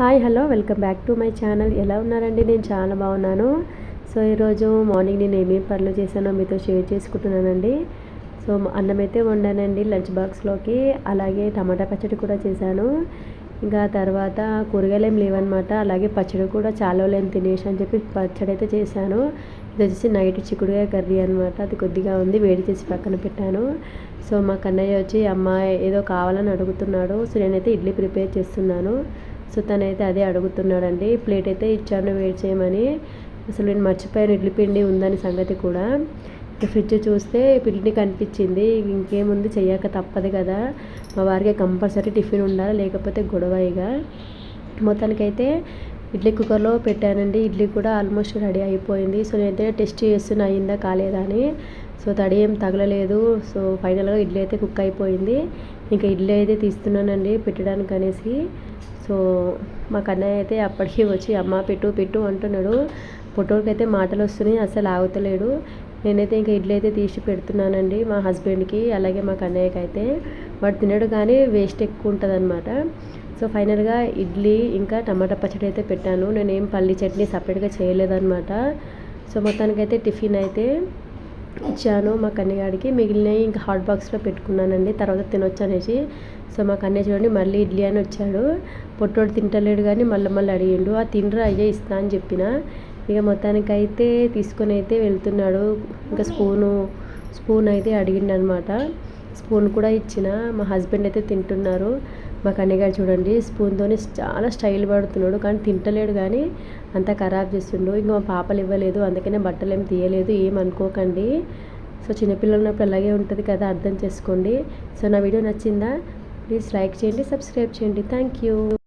Hi hello welcome back to my channel. ఎలా ఉన్నారండి? నేను చాలా బాగున్నాను. సో ఈరోజు మార్నింగ్ నేను ఏమేమి పనులు చేశానో మీతో షేర్ చేసుకుంటున్నానండి. సో అన్నం అయితే వండానండి లంచ్ బాక్స్లోకి. అలాగే టమాటా పచ్చడి కూడా చేశాను. ఇంకా తర్వాత కూరగాయలు ఏం లేవన్నమాట. అలాగే పచ్చడి కూడా చాలా లేని తినేసి అని చెప్పి పచ్చడి అయితే చేశాను. ఇది వచ్చేసి నైట్ చిక్కుడుగా కర్రీ అనమాట అది కొద్దిగా ఉంది వేడి చేసి పక్కన పెట్టాను. సో మా కన్నయ్య వచ్చి అమ్మాయి ఏదో కావాలని అడుగుతున్నాడు. సో నేనైతే ఇడ్లీ ప్రిపేర్ చేస్తున్నాను. సో తనైతే అదే అడుగుతున్నాడండి ప్లేట్ అయితే ఇచ్చాను వేడి చేయమని. అసలు నేను మర్చిపోయాను ఇడ్లీ పిండి ఉందని సంగతి కూడా. ఫ్రిడ్జ్ చూస్తే పిండి కనిపించింది ఇంకేముంది చెయ్యక తప్పదు కదా. మా వారికి కంపల్సరీ టిఫిన్ ఉండాలి లేకపోతే గొడవ ఇక. మొత్తానికైతే ఇడ్లీ కుక్కర్లో పెట్టానండి ఇడ్లీ కూడా ఆల్మోస్ట్ రెడీ అయిపోయింది. సో నేనైతే టెస్ట్ చేస్తున్నా అయిందా కాలేదా అని. సో తడి ఏం తగలలేదు సో ఫైనల్గా ఇడ్లీ అయితే కుక్ అయిపోయింది. ఇంకా ఇడ్లీ అయితే తీస్తున్నానండి పెట్టడానికి అనేసి. సో మా కన్నయ్య అయితే అప్పటికి వచ్చి అమ్మ పెట్టు పెట్టు అంటున్నాడు. ఫోటోకి అయితే మాటలు వస్తున్నాయి అసలు ఆగుతలేడు. నేనైతే ఇంకా ఇడ్లీ అయితే తీసి పెడుతున్నానండి మా హస్బెండ్కి అలాగే మా కన్నయ్యకి అయితే వాడు తినడు కానీ వేస్ట్ ఎక్కువ ఉంటుంది అనమాట సో ఫైనల్గా ఇడ్లీ ఇంకా టమాటా పచ్చడి అయితే పెట్టాను. నేనేం పల్లి చట్నీ సపరేట్గా చేయలేదన్నమాట. సో మొత్తానికైతే టిఫిన్ అయితే ఇచ్చాను మా కన్నగాడికి మిగిలినవి ఇంకా హాట్ బాక్స్లో పెట్టుకున్నానండి. తర్వాత తినొచ్చు అనేసి సో మా కన్నయ్య చూడండి మళ్ళీ ఇడ్లీ అని వచ్చాడు. పొట్టోడు తింటలేడు కానీ మళ్ళీ మళ్ళీ అడిగిండు. ఆ తినరా అయ్యే ఇస్తా అని చెప్పిన. ఇక మొత్తానికైతే తీసుకొని అయితే వెళ్తున్నాడు. ఇంకా స్పూను స్పూన్ అయితే అడిగిండు అనమాట స్పూన్ కూడా ఇచ్చిన. మా హస్బెండ్ అయితే తింటున్నారు. మా కన్నయ్య చూడండి స్పూన్తోని చాలా స్టైల్ పడుతున్నాడు కానీ తింటలేడు కానీ అంతా ఖరాబ్ చేస్తుండు. ఇంకా మా పాపలు ఇవ్వలేదు అందుకనే బట్టలు ఏం తీయలేదు ఏం అనుకోకండి. సో చిన్నపిల్లలు ఉన్నప్పుడు అలాగే ఉంటుంది కదా అర్థం చేసుకోండి. సో నా వీడియో నచ్చిందా? ప్లీజ్ లైక్ చేయండి సబ్స్క్రైబ్ చేయండి. Thank you.